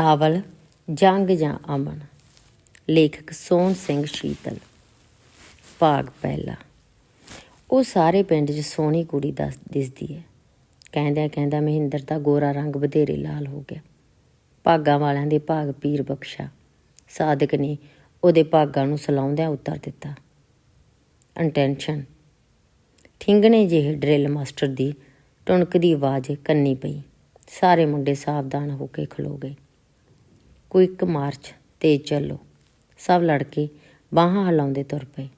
Novel ਜੰਗ ਜਾਂ ਅਮਨ। ਲੇਖਕ ਸੋਹਣ ਸਿੰਘ ਸ਼ੀਤਲ। ਭਾਗ ਪਹਿਲਾ। ਉਹ ਸਾਰੇ ਪਿੰਡ 'ਚ ਸੋਹਣੀ ਕੁੜੀ ਦੱਸ ਦਿਸਦੀ ਹੈ ਕਹਿੰਦਿਆਂ ਕਹਿੰਦਾ ਮਹਿੰਦਰ ਦਾ ਗੋਰਾ ਰੰਗ ਬਧੇਰੇ ਲਾਲ ਹੋ ਗਿਆ। ਭਾਗਾਂ ਵਾਲਿਆਂ ਦੇ ਭਾਗ ਪੀਰ ਬਖਸ਼ਾ। ਸਾਦਕ ਨੇ ਉਹਦੇ ਭਾਗਾਂ ਨੂੰ ਸਲਾਉਂਦਿਆਂ ਉਤਾਰ ਦਿੱਤਾ। ਅਨਟੈਂਸ਼ਨ ਠਿੰਗਣੇ ਜਿਹੇ ਡਰਿਲ ਮਾਸਟਰ ਦੀ ਟੁਣਕ ਦੀ ਆਵਾਜ਼ ਕੰਨੀ ਪਈ। ਸਾਰੇ ਮੁੰਡੇ ਸਾਵਧਾਨ ਹੋ ਕੇ ਖਲੋ ਗਏ। ਕੁਇਕ ਮਾਰਚ ਤੇਜ਼ ਚੱਲੋ। ਸਭ ਲੜਕੇ ਬਾਹਾਂ ਹਿਲਾਉਂਦੇ ਤੁਰ ਪਏ।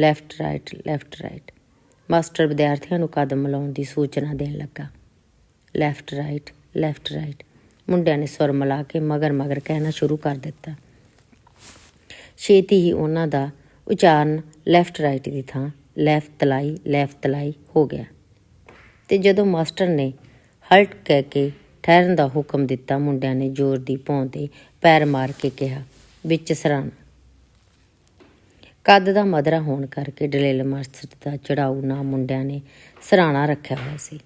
Left right left right master ਵਿਦਿਆਰਥੀਆਂ ਨੂੰ ਕਦਮ ਮਿਲਾਉਣ ਦੀ ਸੂਚਨਾ ਦੇਣ ਲੱਗਾ। ਲੈਫਟ ਰਾਈਟ ਲੈਫਟ ਰਾਈਟ ਮੁੰਡਿਆਂ ਨੇ ਸੁਰ ਮਿਲਾ ਕੇ ਮਗਰ ਮਗਰ ਕਹਿਣਾ ਸ਼ੁਰੂ ਕਰ ਦਿੱਤਾ। ਛੇਤੀ ਹੀ ਉਹਨਾਂ ਦਾ ਉਚਾਰਨ ਲੈਫਟ ਰਾਈਟ ਦੀ ਥਾਂ ਲੈਫਟ ਤਲਾਈ ਲੈਫਟ ਤਲਾਈ ਹੋ ਗਿਆ। ਤੇ ਜਦੋਂ ਮਾਸਟਰ ਨੇ ਹਲਟ ਕਹਿ ਕੇ ਠਹਿਰਨ ਦਾ ਹੁਕਮ ਦਿੱਤਾ ਮੁੰਡਿਆਂ ਨੇ ਜ਼ੋਰ ਦੀ ਭੌਂ ਤੇ ਪੈਰ ਮਾਰ ਕੇ ਕਿਹਾ, ਵਿੱਚ ਸਰਾਂ ਕੱਦ ਦਾ ਮਦਰਾ ਹੋਣ ਕਰਕੇ ਡਲੇਲ ਮਾਸਟਰ ਦਾ ਚੜਾਊ ਨਾ ਮੁੰਡਿਆਂ ਨੇ ਸਰਾਣਾ ਰੱਖਿਆ ਹੋਇਆ ਸੀ।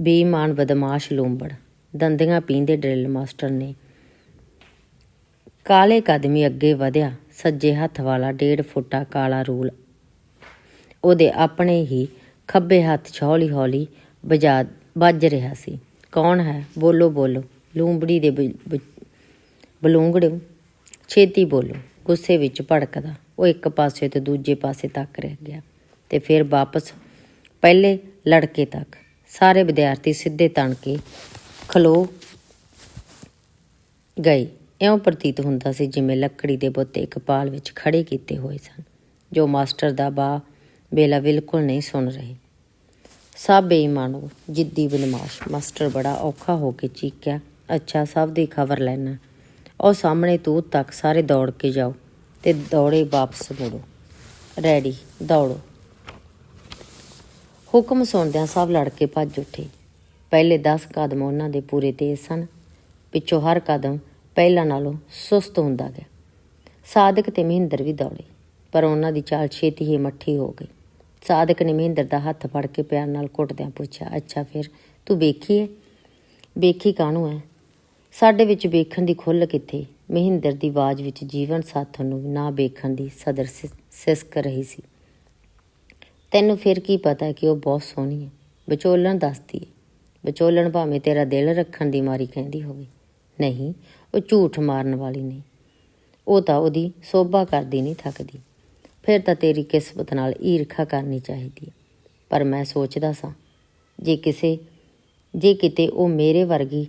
ਬੇਈਮਾਨ ਬਦਮਾਸ਼ ਲੂੰਬੜ, ਦੰਦੀਆਂ ਪੀਂਦੇ ਡਰਿਲ ਮਾਸਟਰ ਨੇ ਕਾਲੇ ਕਦਮੀ ਅੱਗੇ ਵਧਿਆ, ਸੱਜੇ ਹੱਥ ਵਾਲਾ ਡੇਢ ਫੁੱਟਾ ਕਾਲਾ ਰੂਲ ਉਹਦੇ ਆਪਣੇ ਹੀ ਖੱਬੇ ਹੱਥ 'ਚ ਹੌਲੀ ਹੌਲੀ ਵਜਾ ਵੱਜ ਰਿਹਾ ਸੀ। ਕੌਣ ਹੈ? ਬੋਲੋ ਬੋਲੋ। ਲੂੰਬੜੀ ਦੇ ਬ- ਬਲੂੰਗੜੇ, ਛੇਤੀ ਬੋਲੋ। ਗੁੱਸੇ ਵਿੱਚ ਭੜਕਦਾ। ਉਹ ਇੱਕ ਪਾਸੇ ਤੋਂ ਦੂਜੇ ਪਾਸੇ ਤੱਕ ਰਹਿ ਗਿਆ ਤੇ ਫਿਰ ਵਾਪਸ ਪਹਿਲੇ ਲੜਕੇ ਤੱਕ। ਸਾਰੇ ਵਿਦਿਆਰਥੀ ਸਿੱਧੇ ਤਣ ਕੇ ਖਲੋ ਗਏ। ਇਉਂ ਪ੍ਰਤੀਤ ਹੁੰਦਾ ਸੀ ਜਿਵੇਂ ਲੱਕੜੀ ਦੇ ਬੁੱਤੇ ਇੱਕ ਪਾਲ ਵਿੱਚ ਖੜੇ ਕੀਤੇ ਹੋਏ ਸਨ, ਜੋ ਮਾਸਟਰ ਦਾ ਬਾ, ਬੇਲਾ ਬਿਲਕੁਲ ਨਹੀਂ ਸੁਣ ਰਹੇ। ਸਭ ਬੇਈਮਾਨੋ ਜਿੱਦੀ ਬਦਮਾਸ਼। ਮਾਸਟਰ ਬੜਾ ਔਖਾ ਹੋ ਕੇ ਚੀਕਿਆ। ਅੱਛਾ, ਸਭ ਦੀ ਖਬਰ ਲੈਣਾ। ਉਹ ਸਾਹਮਣੇ ਤੂੰ ਤੱਕ ਸਾਰੇ ਦੌੜ ਕੇ ਜਾਓ ਤੇ ਦੌੜੇ ਵਾਪਸ ਮੁੜੋ। ਰੈਡੀ, ਦੌੜੋ। ਹੁਕਮ ਸੁਣਦਿਆਂ ਸਭ ਲੜ ਕੇ ਭੱਜ ਉੱਠੇ। ਪਹਿਲੇ 10 ਕਦਮ ਉਹਨਾਂ ਦੇ ਪੂਰੇ ਤੇਜ਼ ਸਨ। ਪਿੱਛੋਂ ਹਰ ਕਦਮ ਪਹਿਲਾਂ ਨਾਲੋਂ ਸੁਸਤ ਹੁੰਦਾ ਗਿਆ। ਸਾਦਕ ਤੇ ਮਹਿੰਦਰ ਵੀ ਦੌੜੇ, ਪਰ ਉਹਨਾਂ ਦੀ ਚਾਲ ਛੇਤੀ ਹੀ ਮੱਠੀ ਹੋ ਗਈ। ਸਾਦਕ ਨੇ ਮਹਿੰਦਰ ਦਾ ਹੱਥ ਫੜ ਕੇ ਪਿਆਰ ਨਾਲ ਘੁੱਟਦਿਆਂ ਪੁੱਛਿਆ, ਅੱਛਾ ਫਿਰ, ਤੂੰ ਵੇਖੀ ਹੈ ਵੇਖੀ ਕਾਹਨੂੰ ਹੈ ਸਾਡੇ ਵਿੱਚ ਵੇਖਣ ਦੀ ਖੁੱਲ੍ਹ ਕਿੱਥੇ? ਮਹਿੰਦਰ ਦੀ ਆਵਾਜ਼ ਵਿੱਚ ਜੀਵਨ ਸਾਥਣ ਨੂੰ ਨਾ ਵੇਖਣ ਦੀ ਸਦਰ ਸਿ- ਸਿਸਕ ਰਹੀ ਸੀ। ਤੈਨੂੰ ਫਿਰ ਕੀ ਪਤਾ ਕਿ ਉਹ ਬਹੁਤ ਸੋਹਣੀ ਹੈ ਵਿਚੋਲਣ ਦੱਸਦੀ ਹੈ ਵਿਚੋਲਣ ਭਾਵੇਂ ਤੇਰਾ ਦਿਲ ਰੱਖਣ ਦੀ ਮਾਰੀ ਕਹਿੰਦੀ ਹੋਵੇ। ਨਹੀਂ, ਉਹ ਝੂਠ ਮਾਰਨ ਵਾਲੀ ਨਹੀਂ। ਉਹ ਤਾਂ ਉਹਦੀ ਸੋਭਾ ਕਰਦੀ ਨਹੀਂ ਥੱਕਦੀ। ਫਿਰ ਤਾਂ ਤੇਰੀ ਕਿਸਮਤ ਨਾਲ ਈਰਖਾ ਕਰਨੀ ਚਾਹੀਦੀ ਹੈ। ਪਰ ਮੈਂ ਸੋਚਦਾ ਸਾਂ, ਜੇ ਕਿਸੇ, ਜੇ ਕਿਤੇ ਉਹ ਮੇਰੇ ਵਰਗੀ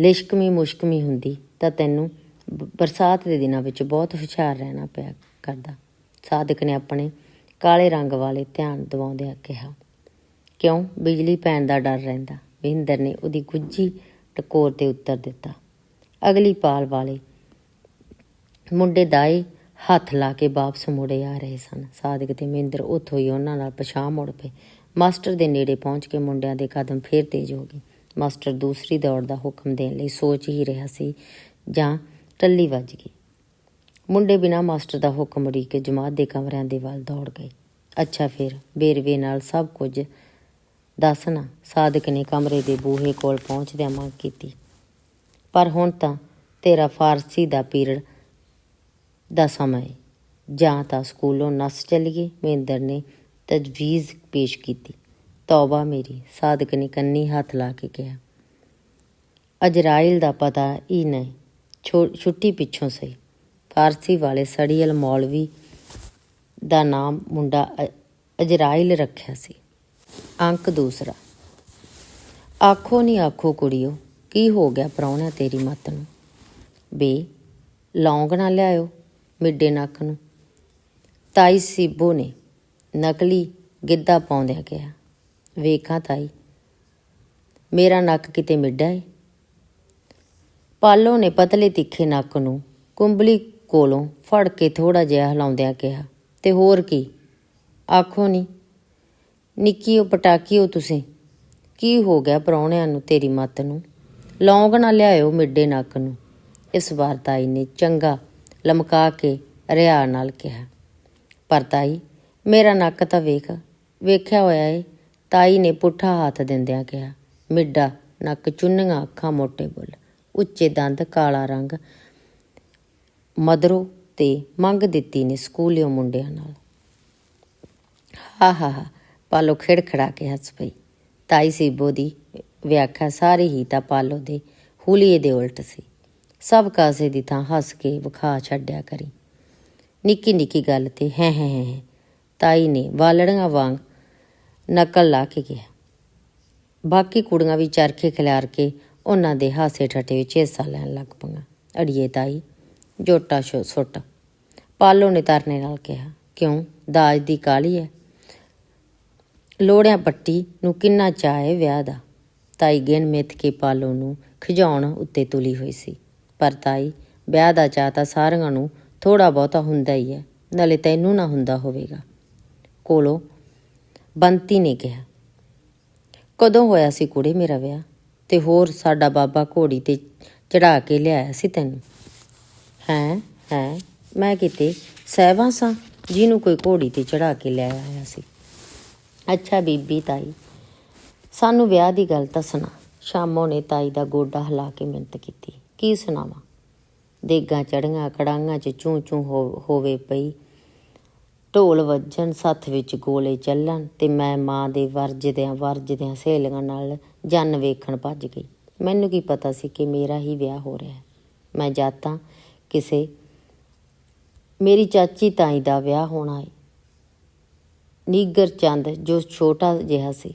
ਲਿਸ਼ਕਮੀ ਮੁਸ਼ਕਮੀ ਹੁੰਦੀ, ਤਾਂ ਤੈਨੂੰ ਬ- ਬਰਸਾਤ ਦੇ ਦਿਨਾਂ ਵਿੱਚ ਬਹੁਤ ਹੁਸ਼ਿਆਰ ਰਹਿਣਾ ਪਿਆ ਕਰਦਾ। ਸਾਦਕ ਨੇ ਆਪਣੇ ਕਾਲੇ ਰੰਗ ਵਾਲੇ ਧਿਆਨ ਦਿਵਾਉਂਦਿਆਂ ਕਿਹਾ, ਕਿਉਂ? ਬਿਜਲੀ ਪੈਣ ਦਾ ਡਰ ਰਹਿੰਦਾ। ਮਹਿੰਦਰ ਨੇ ਉਹਦੀ ਗੁੱਜੀ ਟਕੋਰ ਤੇ ਉੱਤਰ ਦਿੱਤਾ। ਅਗਲੀ ਪਾਲ ਵਾਲੇ ਮੁੰਡੇ ਦਾਏ ਹੱਥ ਲਾ ਕੇ ਵਾਪਸ ਮੁੜੇ ਆ ਰਹੇ ਸਨ। ਸਾਦਕ ਤੇ ਮਹਿੰਦਰ ਉੱਥੋਂ ਹੀ ਉਹਨਾਂ ਨਾਲ ਪਛਾਣ ਮੁੜ ਪਏ। ਮਾਸਟਰ ਦੇ ਨੇੜੇ ਪਹੁੰਚ ਕੇ ਮੁੰਡਿਆਂ ਦੇ ਕਦਮ ਫੇਰ ਤੇਜ਼ ਹੋ ਗਏ। ਮਾਸਟਰ ਦੂਸਰੀ ਦੌੜ ਦਾ ਹੁਕਮ ਦੇਣ ਲਈ ਸੋਚ ਹੀ ਰਿਹਾ ਸੀ, ਜਾਂ ਟੱਲੀ ਵੱਜ ਗਈ। ਮੁੰਡੇ ਬਿਨਾਂ ਮਾਸਟਰ ਦਾ ਹੁਕਮ ਉਡੀਕ ਕੇ ਜਮਾਤ ਦੇ ਕਮਰਿਆਂ ਦੇ ਵੱਲ ਦੌੜ ਗਏ। ਅੱਛਾ ਫਿਰ ਬੇਰਵੇ ਨਾਲ ਸਭ ਕੁਝ ਦੱਸਣਾ ਸਾਦਕ ਨੇ ਕਮਰੇ ਦੇ ਬੂਹੇ ਕੋਲ ਪਹੁੰਚਦਿਆਂ ਮੰਗ ਕੀਤੀ। ਪਰ ਹੁਣ ਤਾਂ ਤੇਰਾ ਫਾਰਸੀ ਦਾ ਪੀਰੀਅਡ ਦਾ ਸਮਾਂ ਹੈ। ਜਾਂ ਤਾਂ ਸਕੂਲੋਂ ਨੱਸ ਚੱਲੀਏ ਮਹਿੰਦਰ ਨੇ ਤਜਵੀਜ਼ ਪੇਸ਼ ਕੀਤੀ। ਤੌਬਾ ਮੇਰੀ ਸਾਦਕ ਨੇ ਕੰਨੀ ਹੱਥ ਲਾ ਕੇ ਕਿਹਾ। ਅਜਰਾਇਲ ਦਾ ਪਤਾ ਹੀ ਨਹੀਂ, ਛੋ- ਛੁੱਟੀ ਪਿੱਛੋਂ ਸਹੀ। ਫਾਰਸੀ ਵਾਲੇ ਸੜੀਅਲ ਮੌਲਵੀ ਦਾ ਨਾਮ ਮੁੰਡਾ ਅ- ਅਜਰਾਇਲ ਰੱਖਿਆ ਸੀ। ਅੰਕ ਦੂਸਰਾ। ਆਖੋ ਨਹੀਂ ਆਖੋ ਕੁੜੀਓ, ਕੀ ਹੋ ਗਿਆ ਪ੍ਰਾਹੁਣਿਆ ਤੇਰੀ ਮੱਤ ਨੂੰ? ਬੇ, ਲੌਂਗ ਨਾ ਲਿਆਇਓ। ਮਿੱਡੇ ਨੱਕ ਨੂੰ। ਤਾਈ ਸੀਬੋ ਨੇ ਨਕਲੀ ਗਿੱਧਾ ਪਾਉਂਦਿਆਂ ਕਿਹਾ, ਵੇਖਾਂ ਤਾਈ, ਮੇਰਾ ਨੱਕ ਕਿਤੇ ਮਿੱਡਾ ਏ? ਪਾਲੋ ਨੇ ਪਤਲੇ ਤਿੱਖੇ ਨੱਕ ਨੂੰ ਕੁੰਬਲੀ ਕੋਲੋਂ ਫੜ ਕੇ ਥੋੜਾ ਜਿਹਾ ਹਿਲਾਉਂਦਿਆਂ ਕਿਹਾ, ਤੇ ਹੋਰ ਕੀ? ਆਖੋ ਨਹੀਂ ਨਿੱਕੀਓ ਪਟਾਕੀਓ ਤੁਸੀਂ, ਕੀ ਹੋ ਗਿਆ ਪ੍ਰਾਹੁਣਿਆਂ ਨੂੰ ਤੇਰੀ ਮੱਤ ਨੂੰ? ਲੌਂਗ ਨਾ ਲਿਆਇਓ ਮਿੱਡੇ ਨੱਕ ਨੂੰ। ਇਸ ਵਾਰ ਤਾਈ ਨੇ ਚੰਗਾ ਲਮਕਾ ਕੇ ਰਿਆ ਨਾਲ ਕਿਹਾ, ਪਰ ਤਾਈ, ਮੇਰਾ ਨੱਕ ਤਾਂ ਵੇਖ, ਵੇਖਿਆ ਹੋਇਆ ਏ, ਤਾਈ ਨੇ ਪੁੱਠਾ ਹੱਥ ਦਿੰਦਿਆਂ ਕਿਹਾ, ਮਿੱਡਾ, ਨੱਕ ਚੁੰਨੀਆਂ ਅੱਖਾਂ ਮੋਟੇ ਬੁੱਲ, ਉੱਚੇ ਦੰਦ ਕਾਲਾ ਰੰਗ, ਮਦਰੋ ਤੇ ਮੰਗ ਦਿੱਤੀ ਨੇ ਸਕੂਲਿਓ ਮੁੰਡਿਆਂ ਨਾਲ। ਹਾ ਹਾ ਹਾ, ਪਾਲੋ ਖਿੜਖੜਾ ਕੇ ਹੱਸ ਪਈ। ਤਾਈ ਸੀਬੋ ਦੀ ਵਿਆਖਿਆ ਸਾਰੀ ਹੀ ਤਾਂ ਪਾਲੋ ਦੇ ਹੂਲੀਏ ਦੇ ਉਲਟ ਸੀ। ਸਭ ਕਾਸੇ ਦੀ ਥਾਂ ਹੱਸ ਕੇ ਵਿਖਾ ਛੱਡਿਆ ਕਰੀ। ਨਿੱਕੀ ਨਿੱਕੀ ਗੱਲ ਤੇ ਹੈ ਹੈ ਹੈ ਹੈ। ਤਾਈ ਨੇ ਵਾਲੜੀਆਂ ਵਾਂਗ ਨਕਲ ਲਾ ਕੇ ਗਿਆ ਬਾਕੀ ਕੁੜੀਆਂ ਵੀ ਚਰਖੇ ਖਿਲਾਰ ਕੇ ਉਹਨਾਂ ਦੇ ਹਾਸੇ ਠੱਟੇ ਵਿੱਚ ਹਿੱਸਾ ਲੈਣ ਲੱਗ ਪਈਆਂ। ਅੜੀਏ ਤਾਈ, ਜੋਟਾ ਸ਼ੋ ਸੁੱਟ। ਪਾਲੋ ਨੇ ਤਰਨੇ ਨਾਲ ਕਿਹਾ, ਕਿਉਂ? ਦਾਜ ਦੀ ਕਾਲੀ ਹੈ ਲੋੜਿਆਂ ਪੱਟੀ ਨੂੰ ਕਿੰਨਾ ਚਾਹੇ ਵਿਆਹ ਦਾ। ਤਾਈ ਗਿਣ ਮਿੱਥ ਕੇ ਪਾਲੋ ਨੂੰ ਖਿਜਾਉਣ ਉੱਤੇ ਤੁਲੀ ਹੋਈ ਸੀ। ਪਰ ਤਾਈ, ਵਿਆਹ ਦਾ ਚਾਹ ਤਾਂ ਸਾਰਿਆਂ ਨੂੰ ਥੋੜਾ ਬਹੁਤਾ ਹੁੰਦਾ ਹੀ ਹੈ, ਨਾਲੇ ਤੈਨੂੰ ਨਾ ਹੁੰਦਾ ਹੋਵੇਗਾ। ਕੋਲੋਂ ਬੰਤੀ ਨੇ ਕਿਹਾ, ਕਦੋਂ ਹੋਇਆ ਸੀ ਕੁੜੇ ਮੇਰਾ ਵਿਆਹ? ਤੇ ਹੋਰ ਸਾਡਾ ਬਾਬਾ ਘੋੜੀ ਤੇ ਚੜਾ ਕੇ ਲਿਆਇਆ ਸੀ ਤੈਨੂੰ? ਹੈ ਹੈ, ਮੈਂ ਕਿਤੇ ਸਹਿਬਾਂ ਸਾਂ, ਜਿਹਨੂੰ ਕੋਈ ਘੋੜੀ ਤੇ ਚੜਾ ਕੇ ਲੈ ਆਇਆ ਸੀ। ਅੱਛਾ ਬੀਬੀ ਤਾਈ, ਸਾਨੂੰ ਵਿਆਹ ਦੀ ਗੱਲ ਤਾਂ ਸੁਣਾ। ਸ਼ਾਮੋਂ ਨੇ ਤਾਈ ਦਾ ਗੋਡਾ ਹਿਲਾ ਕੇ ਮਿੰਤ ਕੀਤੀ। ਕੀ ਸੁਣਾਵਾਂ? ਦੇਗਾਂ ਚੜੀਆਂ ਕੜਾਂਗਾਂ 'ਚ ਚੂੰ ਚੂੰ ਹੋ- ਹੋਵੇ ਪਈ। ਢੋਲ ਵੱਜਣ, ਸੱਥ ਵਿੱਚ ਗੋਲੇ ਚੱਲਣ ਤੇ ਮੈਂ ਮਾਂ ਦੇ ਵਰਜਦਿਆਂ ਵਰਜਦਿਆਂ ਸਹੇਲੀਆਂ ਨਾਲ ਜਨ ਵੇਖਣ ਭੱਜ ਗਈ। ਮੈਨੂੰ ਕੀ ਪਤਾ ਸੀ ਕਿ ਮੇਰਾ ਹੀ ਵਿਆਹ ਹੋ ਰਿਹਾ ਹੈ। ਮੈਂ ਜਾਤਾਂ ਕਿਸੇ, ਮੇਰੀ ਚਾਚੀ ਤਾਈ ਦਾ ਵਿਆਹ ਹੋਣਾ ਹੈ ਨੀਗਰ ਚੰਦ ਜੋ ਛੋਟਾ ਜਿਹਾ ਸੀ,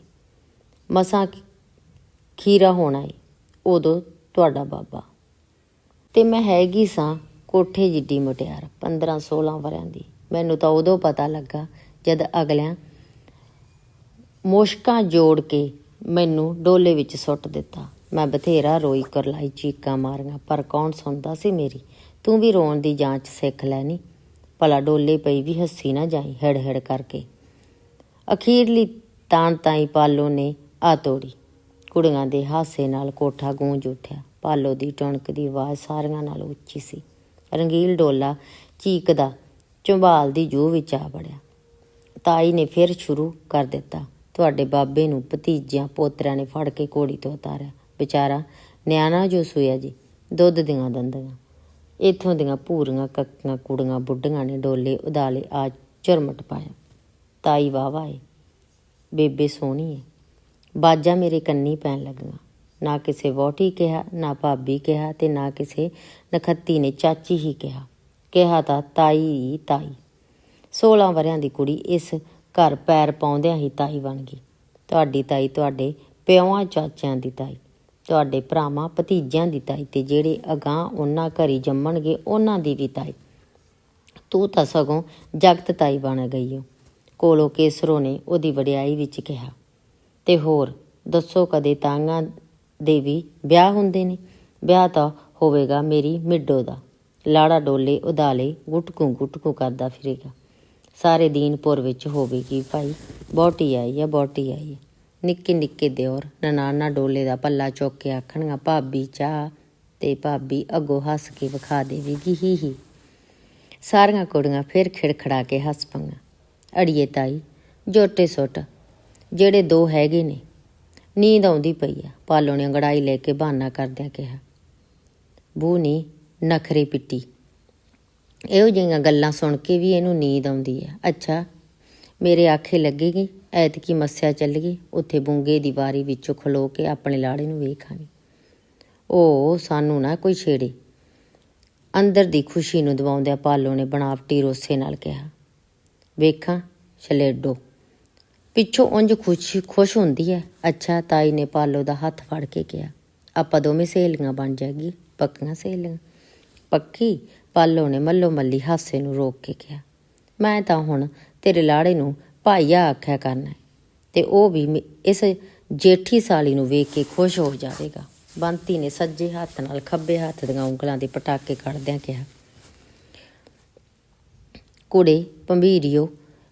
ਮਸਾਂ ਖੀਰਾ ਹੋਣਾ ਏ। ਉਦੋਂ ਤੁਹਾਡਾ ਬਾਬਾ। ਤੇ ਮੈਂ ਹੈਗੀ ਸਾਂ ਕੋਠੇ ਜਿੱਡੀ ਮੁਟਿਆਰ 15 16 ਵਰਿਆਂ ਦੀ। ਮੈਨੂੰ ਤਾਂ ਉਦੋਂ ਪਤਾ ਲੱਗਾ ਜਦ ਅਗਲਿਆਂ ਮੁਸ਼ਕਾਂ ਜੋੜ ਕੇ ਮੈਨੂੰ ਡੋਲੇ ਵਿੱਚ ਸੁੱਟ ਦਿੱਤਾ। ਮੈਂ ਬਥੇਰਾ ਰੋਈ ਕਰਲਾਈ ਚੀਕਾਂ ਮਾਰੀਆਂ, ਪਰ ਕੌਣ ਸੁਣਦਾ ਸੀ ਮੇਰੀ? ਤੂੰ ਵੀ ਰੋਣ ਦੀ ਜਾਂਚ ਸਿੱਖ ਲੈਣੀ ਭਲਾ ਡੋਲੇ ਪਈ ਵੀ ਹੱਸੀ ਨਾ ਜਾਈ ਹੜ ਹੜ ਕਰਕੇ। ਅਖੀਰਲੀ ਤਾਣ ਤਾਈ ਪਾਲੋ ਨੇ ਆ ਤੋੜੀ। ਕੁੜੀਆਂ ਦੇ ਹਾਸੇ ਨਾਲ ਕੋਠਾ ਗੂੰਜ ਉੱਠਿਆ। ਪਾਲੋ ਦੀ ਟਣਕ ਦੀ ਆਵਾਜ਼ ਸਾਰਿਆਂ ਨਾਲੋਂ ਉੱਚੀ ਸੀ। ਰੰਗੀਲ ਡੋਲਾ ਚੀਕਦਾ, ਚੁੰਬਾਲ ਦੀ ਜੂਹ ਵਿੱਚ ਆ ਵੜਿਆ। ਤਾਈ ਨੇ ਫਿਰ ਸ਼ੁਰੂ ਕਰ ਦਿੱਤਾ। ਤੁਹਾਡੇ ਬਾਬੇ ਨੂੰ ਭਤੀਜਿਆਂ ਪੋਤਰਿਆਂ ਨੇ ਫੜ ਕੇ ਘੋੜੀ ਤੋਂ ਉਤਾਰਿਆ। ਵਿਚਾਰਾ ਨਿਆਣਾ ਜੋ ਸੋਇਆ ਜੀ, ਦੁੱਧ ਦੀਆਂ ਦੰਦੀਆਂ। ਇਥੋਂ ਦੀਆਂ ਭੂਰੀਆਂ ਕੱਕੀਆਂ, ਕੁੜੀਆਂ, ਬੁੱਢੀਆਂ ਨੇ ਡੋਲੇ ਉਦਾਲੇ ਆ ਝਰਮਟ ਪਾਇਆ। ਤਾਈ ਵਾਵਾ ਏ ਬੇਬੇ ਸੋਹਣੀ ਏ। ਬਾਜਾਂ ਮੇਰੇ ਕੰਨੀ ਪੈਣ ਲੱਗੀਆਂ। ਨਾ ਕਿਸੇ ਵੋਟੀ ਕਿਹਾ, ਨਾ ਭਾਬੀ ਕਿਹਾ ਤੇ ਨਾ ਕਿਸੇ ਨਖੱਤੀ ਨੇ ਚਾਚੀ ਹੀ ਕਿਹਾ। ਕਿਹਾ ਤਾਂ ਤਾਈ ਤਾਈ। 16 ਵਰਿਆਂ ਦੀ ਕੁੜੀ ਇਸ ਘਰ ਪੈਰ ਪਾਉਂਦਿਆਂ ਹੀ ਤਾਈ ਬਣ ਗਈ। ਤੁਹਾਡੀ ਤਾਈ ਤੁਹਾਡੇ ਪਿਓਾਂ ਚਾਚਿਆਂ ਦੀ ਤਾਈ, ਤੁਹਾਡੇ ਭਰਾਵਾਂ ਭਤੀਜਿਆਂ ਦੀ ਤਾਈ ਤੇ ਜਿਹੜੇ ਅਗਾਂ ਉਹਨਾਂ ਘਰੀ ਜੰਮਣਗੇ ਉਹਨਾਂ ਦੀ ਵੀ ਤਾਈ। ਤੂੰ ਤਾਂ ਸਗੋਂ ਜਗਤ ਤਾਈ ਬਣ ਗਈ ਓ। ਕੋਲੋ ਕੇਸਰੋ ਨੇ ਉਹਦੀ ਵਡਿਆਈ ਵਿੱਚ ਕਿਹਾ। ਤੇ ਹੋਰ, ਦੱਸੋ ਕਦੇ ਤਾਂਗਾ ਦੇ ਵੀ ਵਿਆਹ ਹੁੰਦੇ ਨੇ। ਵਿਆਹ ਤਾਂ ਹੋਵੇਗਾ ਮੇਰੀ ਮਿੱਡੋ ਦਾ। ਲਾੜਾ ਡੋਲੇ ਉਦਾਲੇ ਗੁਟਕੂ ਗੁਟਕੂ ਕਰਦਾ ਫਿਰੇਗਾ। ਸਾਰੇ ਦੀਨਪੁਰ ਵਿੱਚ ਹੋਵੇਗੀ ਭਾਈ, ਬੋਟੀ ਆਈ ਹੈ ਬੋਟੀ ਆਈ ਹੈ ਨਿੱਕੇ ਨਿੱਕੇ ਦਿਓਰ ਨਨਾਨਾ ਡੋਲੇ ਦਾ ਪੱਲਾ ਚੁੱਕ ਕੇ ਆਖਣਗਾ ਭਾਬੀ ਚਾਹ ਤੇ ਭਾਬੀ ਅੱਗੋਂ ਹੱਸ ਕੇ ਵਿਖਾ ਦੇਵੇਗੀ, ਹੀ ਹੀ। ਸਾਰੀਆਂ ਕੁੜੀਆਂ ਫਿਰ ਖਿੜਖੜਾ ਕੇ ਹੱਸ ਪਈਆਂ। ਅੜੀਏ ਤਾਈ, ਜੋਟੇ ਸੁੱਟ, ਜਿਹੜੇ ਦੋ ਹੈਗੇ ਨੇ ਨੀਂਦ ਆਉਂਦੀ ਪਈ ਆ। ਪਾਲੋ ਨੇ ਅੰਗੜਾਈ ਲੈ ਕੇ ਬਹਾਨਾ ਕਰਦਿਆਂ ਕਿਹਾ ਬੂ ਨੀ, ਨਖਰੇ ਪਿੱਟੀ। ਇਹੋ ਜਿਹੀਆਂ ਗੱਲਾਂ ਸੁਣ ਕੇ ਵੀ ਇਹਨੂੰ ਨੀਂਦ ਆਉਂਦੀ ਹੈ ਅੱਛਾ, ਮੇਰੇ ਆਖੇ ਲੱਗੇਗੀ, ਐਤਕੀ ਮੱਸਿਆ ਚੱਲ ਗਈ, ਉੱਥੇ ਬੁੰਗੇ ਦੀ ਵਾਰੀ ਵਿੱਚੋਂ ਖਲੋ ਕੇ ਆਪਣੇ ਲਾੜੇ ਨੂੰ ਵੇਖਾਂਗੀ। ਉਹ ਸਾਨੂੰ ਨਾ ਕੋਈ ਛੇੜੇ। ਅੰਦਰ ਦੀ ਖੁਸ਼ੀ ਨੂੰ ਦਬਾਉਂਦਿਆਂ ਪਾਲੋ ਨੇ ਬਣਾਵਟੀ ਰੋਸੇ ਨਾਲ ਕਿਹਾ, ਵੇਖਾਂ, ਛਲੇਡੋ। ਪਿੱਛੋਂ ਉਂਝ ਖੁਸ਼ੀ ਖੁਸ਼ ਹੁੰਦੀ ਹੈ ਅੱਛਾ, ਤਾਈ ਨੇ ਪਾਲੋ ਦਾ ਹੱਥ ਫੜ ਕੇ ਕਿਹਾ। ਆਪਾਂ ਦੋਵੇਂ ਸਹੇਲੀਆਂ ਬਣ ਜਾਗੀ, ਪੱਕੀਆਂ ਸਹੇਲੀਆਂ। ਪੱਕੀ? ਪਾਲੋ ਨੇ ਮੱਲੋ ਮੱਲੀ ਹਾਸੇ ਨੂੰ ਰੋਕ ਕੇ ਕਿਹਾ। ਮੈਂ ਤਾਂ ਹੁਣ ਤੇਰੇ ਲਾੜੇ ਨੂੰ ਭਾਈਆ ਆਖਿਆ ਕਰਨਾ ਹੈ ਤੇ ਉਹ ਵੀ ਮੇ- ਇਸ ਜੇਠੀ ਸਾਲੀ ਨੂੰ ਵੇਖ ਕੇ ਖੁਸ਼ ਹੋ ਜਾਵੇਗਾ। ਬੰਤੀ ਨੇ ਸੱਜੇ ਹੱਥ ਨਾਲ ਖੱਬੇ ਹੱਥ ਦੀਆਂ ਉਂਗਲਾਂ ਦੇ ਪਟਾਕੇ ਕੱਢਦਿਆਂ ਕਿਹਾ, ਕੁੜੇ ਪੰਭੀਰੀਓ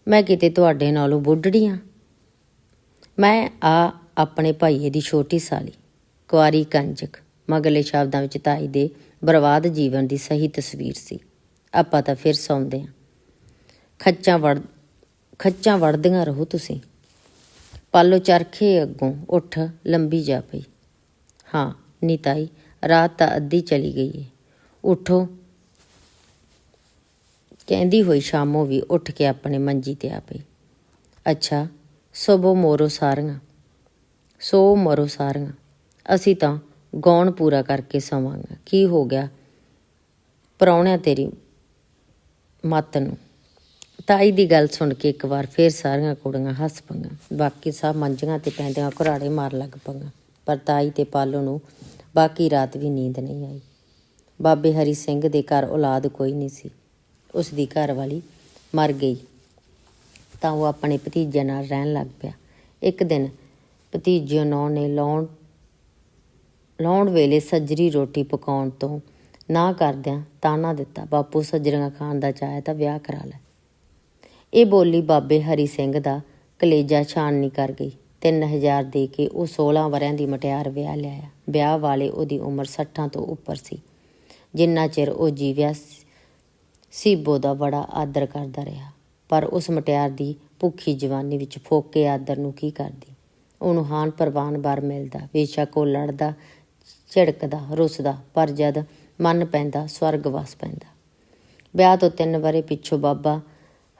ਮੈਂ ਕਿਤੇ ਤੁਹਾਡੇ ਨਾਲੋਂ ਬੁੱਢੜੀਆਂ ਮੈਂ ਆ ਆਪਣੇ ਭਾਈਏ ਦੀ ਛੋਟੀ ਸਾਲੀ, ਕੁਆਰੀ ਕੰਜਕ ਮਗਲੇ ਸ਼ਬਦਾਂ ਵਿੱਚ ਤਾਈ ਦੇ ਬਰਬਾਦ ਜੀਵਨ ਦੀ ਸਹੀ ਤਸਵੀਰ ਸੀ। ਆਪਾਂ ਤਾਂ ਫਿਰ ਸੌਂਦੇ ਆਂ ਖੱਚਾਂ ਵੜ, ਖੱਚਾਂ ਵੜਦੀਆਂ ਰਹੋ ਤੁਸੀਂ। ਪਾਲੋ ਚਰਖੇ ਅੱਗੋਂ, ਉੱਠ, ਲੰਬੀ ਜਾ ਪਈ। ਹਾਂ, ਨੀ ਤਾਈ, ਰਾਤ ਤਾਂ ਅੱਧੀ ਚਲੀ ਗਈ ਏ। ਉਠੋ। ਕਹਿੰਦੀ ਹੋਈ ਸ਼ਾਮੋ ਵੀ ਉੱਠ ਕੇ ਆਪਣੇ ਮੰਜੀ ਤੇ ਆ ਪਈ। ਅੱਛਾ ਸਭੋ ਮੋਰੋ ਸਾਰੀਆਂ, ਸੋ ਮਰੋ ਸਾਰੀਆਂ। ਅਸੀਂ ਤਾਂ ਗੌਣ ਪੂਰਾ ਕਰਕੇ ਸਵਾਂਗਾ ਕੀ ਹੋ ਗਿਆ? ਪਰਾਉਣਿਆ ਤੇਰੀ ਮੱਤ ਨੂੰ। ਤਾਈ ਦੀ ਗੱਲ ਸੁਣ ਕੇ ਇੱਕ ਵਾਰ ਫੇਰ ਸਾਰੀਆਂ ਕੁੜੀਆਂ ਹੱਸ ਪਈਆਂ। ਬਾਕੀ ਸਭ ਮੰਜੀਆਂ ਤੇ ਪੈਂਦਿਆਂ ਘੁਰਾੜੇ ਮਾਰ ਲੱਗ ਪਈਆਂ। ਪਰ ਤਾਈ ਤੇ ਪਾਲੋ ਨੂੰ ਬਾਕੀ ਰਾਤ ਵੀ ਨੀਂਦ ਨਹੀਂ ਆਈ। ਬਾਬੇ ਹਰੀ ਸਿੰਘ ਦੇ ਘਰ ਔਲਾਦ ਕੋਈ ਨਹੀਂ ਸੀ। ਉਸ ਦੀ ਘਰ ਵਾਲੀ ਮਰ ਗਈ। ਤਾਂ ਉਹ ਆਪਣੇ ਭਤੀਜੇ ਨਾਲ ਰਹਿਣ ਲੱਗ ਪਿਆ। ਇੱਕ ਦਿਨ ਭਤੀਜੇ ਨੌ ਨੇ ਲਾਉਣ ਲਾਉਣ ਵੇਲੇ ਸੱਜਰੀ ਰੋਟੀ ਪਕਾਉਣ ਤੋਂ ਨਾ ਕਰਦਿਆਂ ਤਾਨਾ ਦਿੱਤਾ, ਬਾਪੂ, ਸੱਜਰੀਆਂ ਖਾਣ ਦਾ ਚਾਹਿਆ ਤਾਂ ਵਿਆਹ ਕਰਾ ਲੈ। ਇਹ ਬੋਲੀ ਬਾਬੇ ਹਰੀ ਸਿੰਘ ਦਾ ਕਲੇਜਾ ਛਾਣਨੀ ਕਰ ਗਈ। 3000 ਦੇ ਕੇ ਉਹ 16 ਵਰਿਆਂ ਦੀ ਮਟਿਆਰ ਵਿਆਹ ਲਿਆਇਆ ਵਿਆਹ ਵਾਲੇ ਉਹਦੀ ਉਮਰ 60 ਤੋਂ ਉੱਪਰ ਸੀ। ਜਿੰਨਾ ਚਿਰ ਉਹ ਜੀਵਿਆ ਸੀਬੋ ਦਾ ਬੜਾ ਆਦਰ ਕਰਦਾ ਰਿਹਾ। ਪਰ ਉਸ ਮਟਿਆਰ ਦੀ ਭੁੱਖੀ ਜਵਾਨੀ ਵਿੱਚ ਫੋਕੇ ਆਦਰ ਨੂੰ ਕੀ ਕਰਦੀ? ਉਹਨੂੰ ਹਾਨ ਪ੍ਰਵਾਨ ਬਾਰ ਮਿਲਦਾ ਬੇਸ਼ੱਕ ਉਹ ਲੜਦਾ, ਝਿੜਕਦਾ, ਰੁੱਸਦਾ, ਪਰ ਜਦ ਮਨ ਪੈਂਦਾ, ਸਵਰਗ ਵਸ ਪੈਂਦਾ। ਵਿਆਹ ਤੋਂ ਤਿੰਨ ਵਰੇ ਪਿੱਛੋਂ ਬਾਬਾ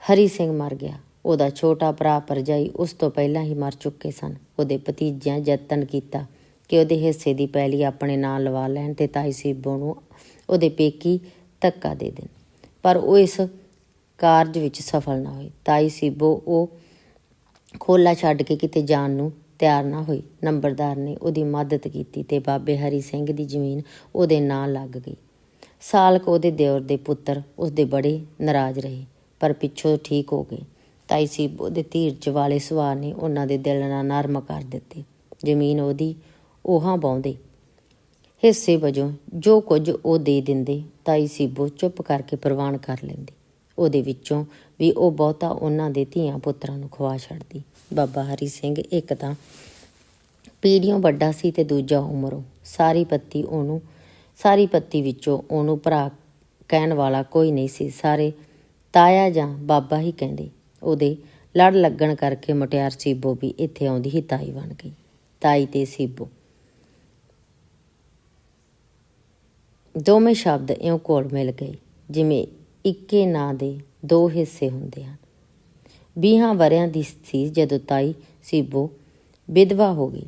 ਹਰੀ ਸਿੰਘ ਮਰ ਗਿਆ। ਉਹਦਾ ਛੋਟਾ ਭਰਾ ਪਰਜਾਈ ਉਸ ਤੋਂ ਪਹਿਲਾਂ ਹੀ ਮਰ ਚੁੱਕੇ ਸਨ। ਉਹਦੇ ਭਤੀਜਿਆਂ ਯਤਨ ਕੀਤਾ ਕਿ ਉਹਦੇ ਹਿੱਸੇ ਦੀ ਪੈਲੀ ਆਪਣੇ ਨਾਂ ਲਵਾ ਲੈਣ ਤੇ ਤਾਈ ਸੀਬੋ ਨੂੰ ਉਹਦੇ ਪੇਕੀ ਧੱਕਾ ਦੇ ਦੇਣ। ਪਰ ਉਹ ਇਸ ਕਾਰਜ ਵਿੱਚ ਸਫਲ ਨਾ ਹੋਈ। ਤਾਈ ਸੀਬੋ ਉਹ ਖੋਲਾ ਛੱਡ ਕੇ ਕਿਤੇ ਜਾਣ ਨੂੰ ਤਿਆਰ ਨਾ ਹੋਈ। ਨੰਬਰਦਾਰ ਨੇ ਉਹਦੀ ਮਦਦ ਕੀਤੀ ਤੇ ਬਾਬੇ ਹਰੀ ਸਿੰਘ ਦੀ ਜ਼ਮੀਨ ਉਹਦੇ ਨਾਂ ਲੱਗ ਗਈ। ਸਾਲਕ ਉਹਦੇ ਦਿਓਰ ਦੇ ਪੁੱਤਰ ਉਸਦੇ ਬੜੇ ਨਾਰਾਜ਼ ਰਹੇ, ਪਰ ਪਿੱਛੋਂ ਠੀਕ ਹੋ ਗਏ। ਤਾਈ ਸੀਬੋ ਦੇ ਧੀਰਜ ਵਾਲੇ ਸਵਾਰ ਨੇ ਉਹਨਾਂ ਦੇ ਦਿਲ ਨਾਲ ਨਰਮ ਕਰ ਦਿੱਤੇ। ਜ਼ਮੀਨ ਉਹਦੀ ਉਹਾਂ ਬਾਉਂਦੇ ਹਿੱਸੇ ਵਜੋਂ ਜੋ ਕੁਝ ਉਹ ਦੇ ਦਿੰਦੇ, ਤਾਈ ਸੀਬੋ ਚੁੱਪ ਕਰਕੇ ਪ੍ਰਵਾਨ ਕਰ ਲੈਂਦੀ। ਉਹਦੇ ਵਿੱਚੋਂ ਵੀ ਉਹ ਬਹੁਤਾ ਉਹਨਾਂ ਦੇ ਧੀਆਂ ਪੁੱਤਰਾਂ ਨੂੰ ਖਵਾ ਛੱਡਦੀ। ਬਾਬਾ ਹਰੀ ਸਿੰਘ ਇੱਕ ਤਾਂ ਪੀੜ੍ਹੀਓਂ ਵੱਡਾ ਸੀ ਤੇ ਦੂਜਾ ਉਮਰੋਂ। ਸਾਰੀ ਪੱਤੀ ਉਹਨੂੰ, ਸਾਰੀ ਪੱਤੀ ਵਿੱਚੋਂ ਉਹਨੂੰ ਭਰਾ ਕਹਿਣ ਵਾਲਾ ਕੋਈ ਨਹੀਂ ਸੀ। ਸਾਰੇ ਤਾਇਆ ਜਾਂ ਬਾਬਾ ਹੀ ਕਹਿੰਦੇ। ਉਹਦੇ ਲੜ ਲੱਗਣ ਕਰਕੇ ਮਟਿਆਰ ਸੀਬੋ ਵੀ ਇੱਥੇ ਆਉਂਦੀ ਹੀ ਤਾਈ ਬਣ ਗਈ। ਤਾਈ ਤੇ ਸੀਬੋ। ਦੋਵੇਂ ਸ਼ਬਦ ਇਉਂ ਕੋਲ ਮਿਲ ਗਏ, ਜਿਵੇਂ ਇੱਕੇ ਨਾਂ ਦੇ ਦੋ ਹਿੱਸੇ ਹੁੰਦੇ ਹਨ। ਵੀਹਾਂ ਵਰਿਆਂ ਦੀ ਸੀ ਜਦੋਂ ਤਾਈ ਸੀਬੋ ਵਿਧਵਾ ਹੋ ਗਈ।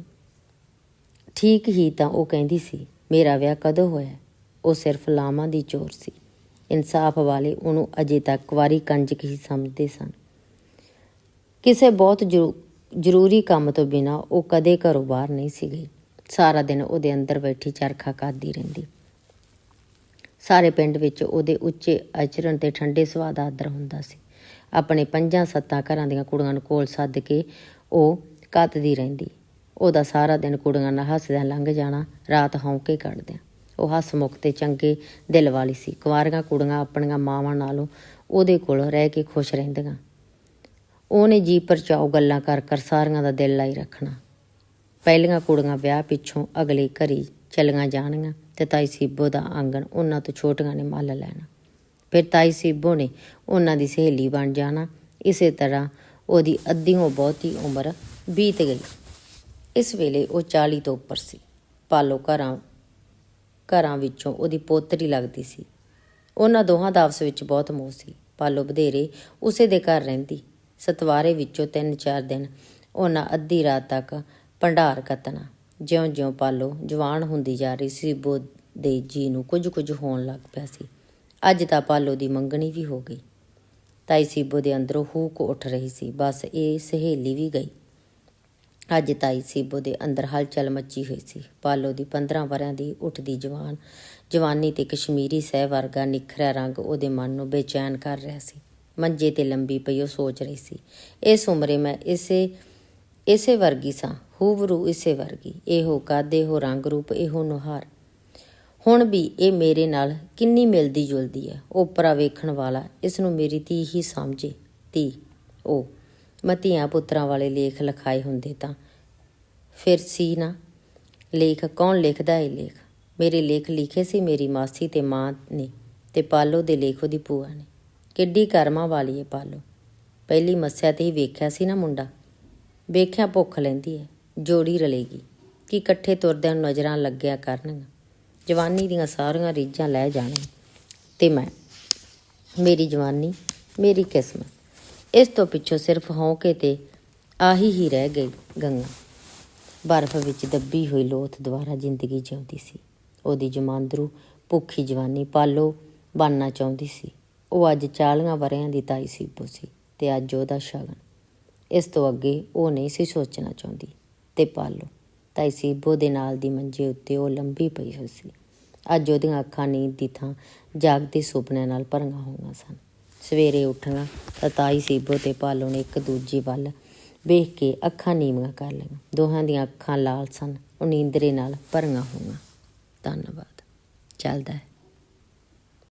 ਠੀਕ ਹੀ ਤਾਂ ਉਹ ਕਹਿੰਦੀ ਸੀ, ਮੇਰਾ ਵਿਆਹ ਕਦੋਂ ਹੋਇਆ? ਉਹ ਸਿਰਫ ਲਾਵਾਂ ਦੀ ਚੋਰ ਸੀ। ਇਨਸਾਫ ਵਾਲੇ ਉਹਨੂੰ ਅਜੇ ਤੱਕ ਕੁਵਾਰੀ ਕੰਜਕ ਹੀ ਸਮਝਦੇ ਸਨ। ਕਿਸੇ ਬਹੁਤ ਜ਼ਰੂ- ਜ਼ਰੂਰੀ ਕੰਮ ਤੋਂ ਬਿਨਾ ਉਹ ਕਦੇ ਘਰੋਂ ਬਾਹਰ ਨਹੀਂ ਸੀ ਗਈ। ਸਾਰਾ ਦਿਨ ਉਹਦੇ ਅੰਦਰ ਬੈਠੀ ਚਰਖਾ ਕਰਦੀ ਰਹਿੰਦੀ। ਸਾਰੇ ਪਿੰਡ ਵਿੱਚ ਉਹਦੇ ਉੱਚੇ ਆਚਰਣ ਤੇ ਠੰਡੇ ਸੁਭਾਅ ਦਾ ਆਦਰ ਹੁੰਦਾ ਸੀ। ਆਪਣੇ ਪੰਜਾਂ ਸੱਤਾਂ ਘਰਾਂ ਦੀਆਂ ਕੁੜੀਆਂ ਨੂੰ ਕੋਲ ਸੱਦ ਕੇ ਉਹ ਕੱਤਦੀ ਰਹਿੰਦੀ। ਉਹਦਾ ਸਾਰਾ ਦਿਨ ਕੁੜੀਆਂ ਨਾਲ ਹੱਸਦਿਆਂ ਲੰਘ ਜਾਣਾ, ਰਾਤ ਹੌਂਕੇ ਕੱਢਦਿਆਂ। ਉਹ ਹੱਸ ਮੁਖ ਤੇ ਚੰਗੇ ਦਿਲ ਵਾਲੀ ਸੀ। ਕੁਆਰੀਆਂ ਕੁੜੀਆਂ ਆਪਣੀਆਂ ਮਾਵਾਂ ਨਾਲੋਂ ਉਹਦੇ ਕੋਲ ਰਹਿ ਕੇ ਖੁਸ਼ ਰਹਿੰਦੀਆਂ। ਉਹਨੇ ਜੀ ਪਰਚਾਓ ਗੱਲਾਂ ਕਰ ਕਰ ਸਾਰੀਆਂ ਦਾ ਦਿਲ ਲਾਈ ਰੱਖਣਾ। ਪਹਿਲੀਆਂ ਕੁੜੀਆਂ ਵਿਆਹ ਪਿੱਛੋਂ ਅਗਲੇ ਘਰੀ ਚਲੀਆਂ ਜਾਣੀਆਂ। ਤੇ ਤਾਈ ਸੀਬੋ ਦਾ ਆਂਗਣ ਉਹਨਾਂ ਤੋਂ ਛੋਟੀਆਂ ਨੇ ਮੱਲ ਲੈਣਾ। ਫਿਰ ਤਾਈ ਸੀਬੋ ਨੇ ਉਹਨਾਂ ਦੀ ਸਹੇਲੀ ਬਣ ਜਾਣਾ। ਇਸੇ ਤਰ੍ਹਾਂ ਉਹਦੀ ਅੱਧੀੋਂ ਬਹੁਤੀ ਉਮਰ ਬੀਤ ਗਈ। ਇਸ ਵੇਲੇ ਉਹ 40 ਤੋਂ ਉੱਪਰ ਸੀ। ਪਾਲੋ ਘਰਾਂ ਘਰਾਂ ਵਿੱਚੋਂ ਉਹਦੀ ਪੋਤਰੀ ਲੱਗਦੀ ਸੀ। ਉਹਨਾਂ ਦੋਹਾਂ ਦਾ ਆਪਸ ਵਿੱਚ ਬਹੁਤ ਮੋਹ ਸੀ। ਪਾਲੋ ਵਧੇਰੇ ਉਸੇ ਦੇ ਘਰ ਰਹਿੰਦੀ। ਸਤਵਾਰੇ ਵਿੱਚੋਂ ਤਿੰਨ ਚਾਰ ਦਿਨ ਉਹਨਾਂ ਅੱਧੀ ਰਾਤ ਤੱਕ ਭੰਡਾਰ ਕੱਤਣਾ। ਜਿਉਂ-ਜਿਉਂ ਪਾਲੋ ਜਵਾਨ ਹੁੰਦੀ ਜਾ ਰਹੀ ਸੀ ਬੋ ਦੇ ਜੀ ਨੂੰ ਕੁਝ ਕੁਝ ਹੋਣ ਲੱਗ ਪਿਆ ਸੀ। ਅੱਜ ਤਾਂ ਪਾਲੋ ਦੀ ਮੰਗਣੀ ਵੀ ਹੋ ਗਈ। ਤਾਈ ਸੀਬੋ ਦੇ ਅੰਦਰੋਂ ਹੂਕ ਉੱਠ ਰਹੀ ਸੀ, ਬਸ ਇਹ ਸਹੇਲੀ ਵੀ ਗਈ। ਅੱਜ ਤਾਈ ਸੀਬੋ ਦੇ ਅੰਦਰ ਹਲਚਲ ਮੱਚੀ ਹੋਈ ਸੀ। ਪਾਲੋ ਦੀ 15 ਵਰਿਆਂ ਦੀ ਉੱਠਦੀ ਜਵਾਨ, ਜਵਾਨੀ ਤੇ ਕਸ਼ਮੀਰੀ ਸਹਿ ਵਰਗਾ ਨਿਖਰਿਆ ਰੰਗ ਉਹਦੇ ਮਨ ਨੂੰ ਬੇਚੈਨ ਕਰ ਰਿਹਾ ਸੀ। ਮੰਜੇ ਤੇ ਲੰਬੀ ਪਈ ਉਹ ਸੋਚ ਰਹੀ ਸੀ, ਇਸ ਉਮਰੇ ਮੈਂ ਇਸੇ ਇਸੇ ਵਰਗੀ ਸਾਂ, ਹੂਬਰੂ ਇਸੇ ਵਰਗੀ। ਇਹੋ ਕੱਦ ਇਹੋ ਰੰਗ ਰੂਪ, ਇਹੋ ਨੁਹਾਰ। ਹੁਣ ਵੀ ਇਹ ਮੇਰੇ ਨਾਲ ਕਿੰਨੀ ਮਿਲਦੀ ਜੁਲਦੀ ਹੈ ਓਪਰਾ ਵੇਖਣ ਵਾਲਾ ਇਸ ਨੂੰ ਮੇਰੀ ਧੀ ਹੀ ਸਮਝੇ। ਧੀ ਉਹ ਮੈਂ ਧੀਆਂ ਪੁੱਤਰਾਂ ਵਾਲੇ ਲੇਖ ਲਿਖਾਏ ਹੁੰਦੇ ਤਾਂ। ਫਿਰ ਸੀ ਨਾ, ਲੇਖ ਕੌਣ ਲਿਖਦਾ ਏ ਲੇਖ? ਮੇਰੇ ਲੇਖ ਲਿਖੇ ਸੀ ਮੇਰੀ ਮਾਸੀ ਤੇ ਮਾਂ ਨੇ ਤੇ ਪਾਲੋ ਦੇ ਲੇਖ ਉਹਦੀ ਭੂਆ ਨੇ। ਕਿੱਡੀ ਕਰਮਾਂ ਵਾਲੀ ਹੈ ਪਾਲੋ। ਪਹਿਲੀ ਮੱਸਿਆ ਤੇ ਹੀ ਵੇਖਿਆ ਸੀ ਨਾ ਮੁੰਡਾ। ਵੇਖਿਆ ਭੁੱਖ ਲੈਂਦੀ ਹੈ ਜੋੜੀ ਰਲੇਗੀ। ਕਿ ਇਕੱਠੇ ਤੁਰਦਿਆਂ ਨਜ਼ਰਾਂ ਲੱਗਿਆ ਕਰਨਗੀਆਂ। ਜਵਾਨੀ ਦੀਆਂ ਸਾਰੀਆਂ ਰੀਝਾਂ ਲੈ ਜਾਣ ਤੇ ਮੈਂ, ਮੇਰੀ ਜਵਾਨੀ, ਮੇਰੀ ਕਿਸਮਤ, ਇਸ ਤੋਂ ਪਿੱਛੋਂ ਸਿਰਫ ਹੌਂਕੇ ਤੇ ਆਹੀ ਹੀ ਰਹਿ ਗਈ ਗੰਗਾ। ਬਰਫ਼ ਵਿੱਚ ਦੱਬੀ ਹੋਈ ਲੋਥ ਦੁਆਰਾ ਜ਼ਿੰਦਗੀ ਜਿਉਂਦੀ ਸੀ। ਉਹਦੀ ਜਮਾਂਦਰੂ ਭੁੱਖੀ ਜਵਾਨੀ ਪਾਲੋ ਬਣਨਾ ਚਾਹੁੰਦੀ ਸੀ। ਉਹ ਅੱਜ 40 ਵਰਿਆਂ ਦੀ ਤਾਈ ਸੀਪੋ ਸੀ ਤੇ ਅੱਜ ਉਹਦਾ ਸ਼ਗਨ। ਇਸ ਤੋਂ ਅੱਗੇ ਉਹ ਨਹੀਂ ਸੀ ਸੋਚਣਾ ਚਾਹੁੰਦੀ। ਤੇ ਪਾਲੋ, ਤਾਈ ਸੀਬੋ ਦੇ ਨਾਲ ਦੀ ਮੰਜੇ ਉੱਤੇ ਉਹ ਲੰਬੀ ਪਈ ਹੋਈ ਸੀ। ਅੱਜ ਉਹਦੀਆਂ ਅੱਖਾਂ ਨੀਂਦ ਦੀ ਥਾਂ ਜਾਗਦੇ ਸੁਪਨਿਆਂ ਨਾਲ ਭਰੀਆਂ ਹੋਈਆਂ ਸਨ। ਸਵੇਰੇ ਉੱਠਣਾ ਤਾਂ ਤਾਈ ਸੀਬੋ ਤੇ ਪਾਲੋ ਨੇ ਇੱਕ ਦੂਜੀ ਵੱਲ ਵੇਖ ਕੇ ਅੱਖਾਂ ਨੀਵੀਆਂ ਕਰ ਲਈਆਂ। ਦੋਹਾਂ ਦੀਆਂ ਅੱਖਾਂ ਲਾਲ ਸਨ, ਉਹ ਨੀਂਦਰੇ ਨਾਲ ਭਰੀਆਂ ਹੋਈਆਂ। ਧੰਨਵਾਦ। ਚੱਲਦਾ ਹੈ।